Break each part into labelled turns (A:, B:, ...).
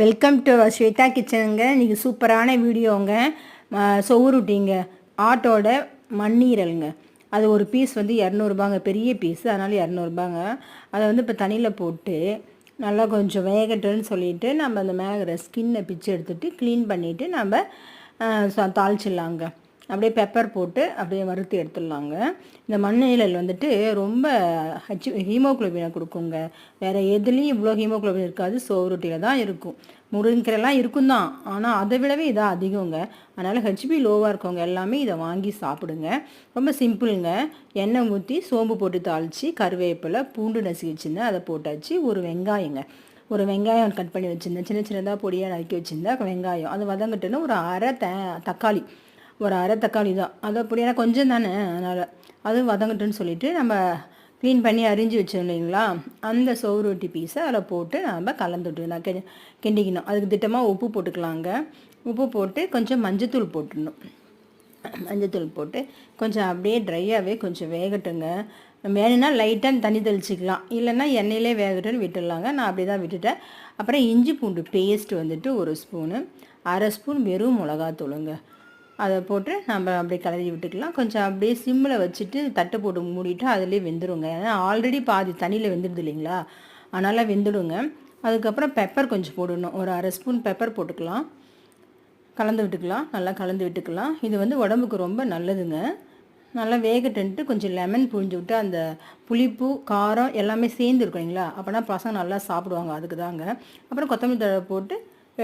A: Welcome to Shweta கிச்சனுங்க இன்றைக்கி சூப்பரான வீடியோங்க. சொவுருட்டிங்க ஆட்டோட மண்ணீரலுங்க. அது ஒரு பீஸ் வந்து இரநூறுபாங்க. பெரிய பீஸ் அதனால் இரநூறுபாங்க. அதை வந்து இப்போ தண்ணியில் போட்டு நல்லா கொஞ்சம் வேகட்டுன்னு சொல்லிட்டு நம்ம அந்த மேகிற ஸ்கின்னை பிச்சு எடுத்துகிட்டு க்ளீன் பண்ணிவிட்டு நம்ம தாளிச்சிடலாங்க. அப்படியே பெப்பர் போட்டு அப்படியே வறுத்து எடுத்துடலாங்க. இந்த மண்ணீரல் வந்துட்டு ரொம்ப ஹச் ஹீமோகுளோபினை கொடுக்குங்க. வேறு எதுலேயும் இவ்வளோ ஹீமோகுளோபின் இருக்காது சோறுட்டியில் தான் இருக்கும். முருங்கைக்கீரைலாம் இருக்கும் தான் ஆனால் அதை விடவே இதாக அதிகங்க. அதனால் ஹெச்பி லோவாக இருக்கவங்க எல்லாமே இதை வாங்கி சாப்பிடுங்க. ரொம்ப சிம்பிளுங்க எண்ணெய் ஊற்றி சோம்பு போட்டு தாளித்து கருவேப்பிலை பூண்டு நசுக்கி வச்சுருந்தேன் அதை போட்டாச்சு. ஒரு வெங்காயங்க. ஒரு வெங்காயம் கட் பண்ணி வச்சுருந்தேன். சின்ன சின்னதாக பொடியாக நறுக்கி வச்சுருந்தேன். வெங்காயம். அது வதங்கிட்டுன்னு ஒரு அரை த தக்காளி. ஒரு அரை தக்காளி தான். அது அப்படி ஏன்னா கொஞ்சம் தானே அதனால். அது வதங்கட்டுன்னு சொல்லிவிட்டு நம்ம க்ளீன் பண்ணி அரிஞ்சு வச்சோம் இல்லைங்களா? அந்த சோறு ரொட்டி பீஸை அதில் போட்டு நம்ம கலந்துட்டு நான் கிண்டிக்கணும். அதுக்கு திட்டமாக உப்பு போட்டுக்கலாங்க. உப்பு போட்டு கொஞ்சம் மஞ்சத்தூள் போட்டுடணும். மஞ்சத்தூள் போட்டு கொஞ்சம் அப்படியே ட்ரையாகவே கொஞ்சம் வேகட்டுங்க. வேணும்னா லைட்டாக தண்ணி தெளிச்சிக்கலாம். இல்லைன்னா எண்ணெயிலே வேகட்டுன்னு விட்டுடலாங்க. நான் அப்படி தான் விட்டுட்டேன். அப்புறம் இஞ்சி பூண்டு பேஸ்ட் வந்துட்டு ஒரு ஸ்பூனு அரை ஸ்பூன் வெறும் மிளகாத்தூளுங்க. அதை போட்டு நம்ம அப்படியே கலரி விட்டுக்கலாம். கொஞ்சம் அப்படியே சிம்மில் வச்சுட்டு தட்டை போட்டு மூடிட்டு அதிலே வெந்துடுங்க ஏன்னா ஆல்ரெடி பாதி தண்ணியில் வெந்துடுது இல்லைங்களா? அதனால் வெந்துடுங்க. அதுக்கப்புறம் பெப்பர் கொஞ்சம் போடணும். ஒரு அரை ஸ்பூன் பெப்பர் போட்டுக்கலாம். கலந்து விட்டுக்கலாம். நல்லா கலந்து விட்டுக்கலாம். இது வந்து உடம்புக்கு ரொம்ப நல்லதுங்க. நல்லா வேகட்டுன்ட்டு கொஞ்சம் லெமன் புழிஞ்சு விட்டு அந்த புளிப்பு காரம் எல்லாமே சேர்ந்து இருக்கும் இல்லைங்களா? அப்போனா பசங்க நல்லா சாப்பிடுவாங்க. அதுக்கு தாங்க அப்புறம் கொத்தமல்லி தழை போட்டு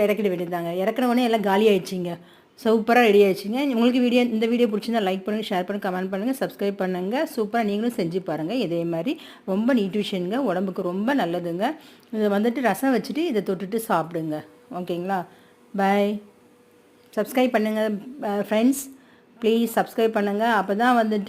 A: இறக்கிட வேண்டியதாங்க இறக்குறவொடனே எல்லாம் காலி ஆயிடுச்சிங்க. சூப்பராக ரெடி ஆயிடுச்சுங்க. உங்களுக்கு வீடியோ இந்த வீடியோ பிடிச்சிருந்தா லைக் பண்ணுங்கள் ஷேர் பண்ணுங்கள் கமெண்ட் பண்ணுங்கள் சப்ஸ்கிரைப் பண்ணுங்கள் சூப்பராக நீங்களும் செஞ்சு பாருங்கள் இதே மாதிரி ரொம்ப நியூட்ரிஷனுங்க உடம்புக்கு ரொம்ப நல்லதுங்க. இதை வந்துட்டு ரசம் வச்சுட்டு இதை தொட்டுட்டு சாப்பிடுங்க. ஓகேங்களா? பை சப்ஸ்கிரைப் பண்ணுங்கள் ஃப்ரெண்ட்ஸ் ப்ளீஸ் சப்ஸ்கிரைப் பண்ணுங்கள் அப்போ தான் வந்துட்டு